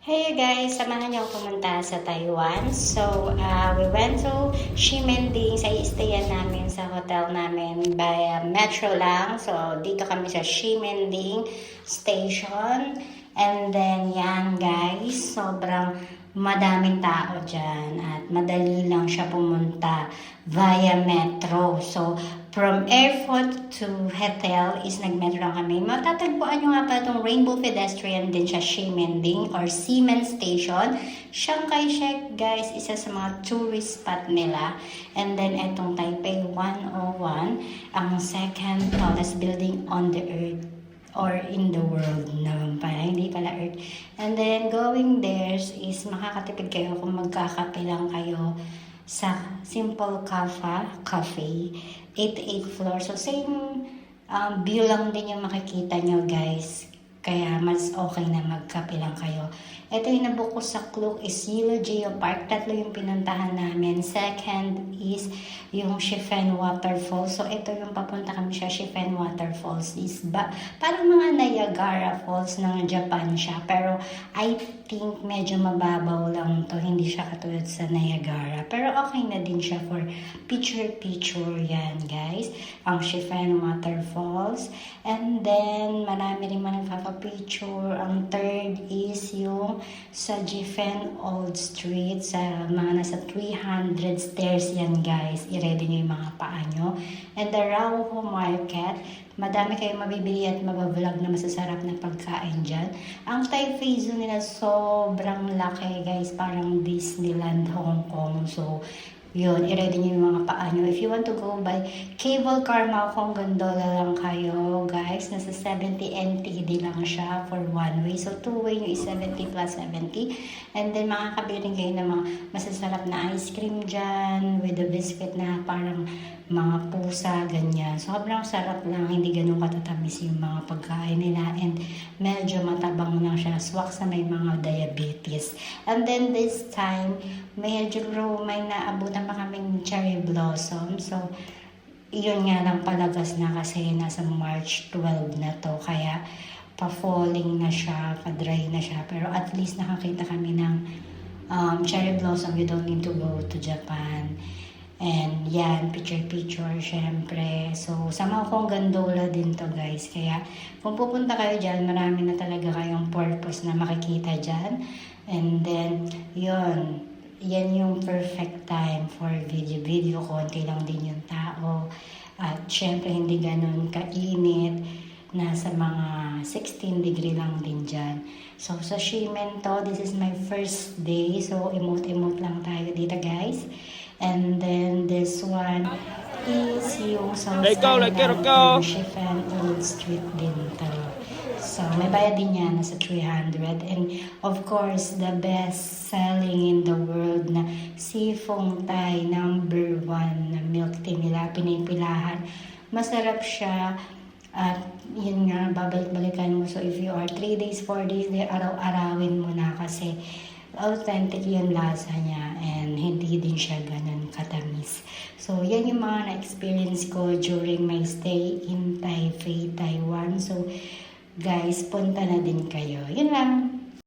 Hey guys, samahan niyo ako pumunta sa Taiwan. So, uh, we went to Ximending sa istayan namin sa hotel namin by uh, metro lang. So, dito kami sa Ximending Station. And then, yan guys, sobrang madaming tao dyan at madali lang siya pumunta via metro. So, from airport to hotel is nag-metro lang kami. Matatagpuan nyo nga pala itong Rainbow Pedestrian din siya, Ximending or Seaman Station. Chiang Kai-shek, guys, isa sa mga tourist spot nila. And then, itong Taipei 101, ang second tallest building on the earth or in the world naman pala, hindi pala earth. And then, going there is makakatipid kayo kung magkakape lang kayo sa Simple Cafe, Cafe, 88th floor. So, same um, view lang din yung makikita nyo, guys. Kaya, mas okay na magkape lang kayo. Ito yung nabook sa Klook is Yellow Geo Park. Tatlo yung pinuntahan namin. Second is yung Shifen Waterfalls. So, ito yung papunta kami sa Shifen Waterfalls. Is ba, parang mga Niagara Falls ng Japan siya. Pero, I think medyo mababaw lang to. Hindi siya katulad sa Niagara. Pero, okay na din siya for picture-picture yan, guys. Ang Shifen Waterfalls. And then, marami rin mga nagpapapicture. Ang third is yung sa Jifen Old Street. Sa mga nasa 300 stairs yan, guys. I-ready nyo yung mga paa nyo. And the Rauho Market. Madami kayong mabibili at mabablog na masasarap na pagkain dyan. Ang Taipei Zoo nila sobrang laki, guys. Parang Disneyland Hong Kong. So, yun, i-ready nyo yung mga paa nyo. If you want to go by cable car, kung gondola lang kayo, guys. Nasa 70 NTD lang siya for one way. So, two way nyo is 70 plus 70. And then, makakabili kayo ng mga masasarap na ice cream dyan with the biscuit na parang mga pusa, ganyan. Sobrang sarap lang, hindi ganun katatamis yung mga pagkain nila. And medyo matabang lang siya. Swak sa may mga diabetes. And then, this time, medyo may naabutan pa kaming cherry blossom. So, yun nga lang palagas na kasi nasa March 12 na to. Kaya, pa-falling na siya, pa-dry na siya. Pero at least nakakita kami ng um, cherry blossom. You don't need to go to Japan. And yan, picture-picture, syempre. So, sama kong gandola din to guys. Kaya, kung pupunta kayo dyan, marami na talaga kayong purpose na makikita dyan. And then, yun, yan yung perfect time for video-video. Konti lang din yung tao. At syempre, hindi ganun kainit. Nasa mga 16 degree lang din dyan. So, sa Shimen to, this is my first day. So, emote-emote lang tayo dito, guys. And then, this one is yung South Let go, let go, let go. Shifen Old Street din to. So, may bayad din yan, nasa 300. And, of course, the best selling in the world na Sifong Thai number one na milk tea nila, pinipilahan. Masarap siya. At yun nga, babalik-balikan mo. So, if you are 3 days, 4 days, araw-arawin mo na kasi authentic yung lasa niya and hindi din siya ganun katamis. So, yan yung mga na-experience ko during my stay in Taipei, Taiwan. So, guys, punta na din kayo. Yun lang.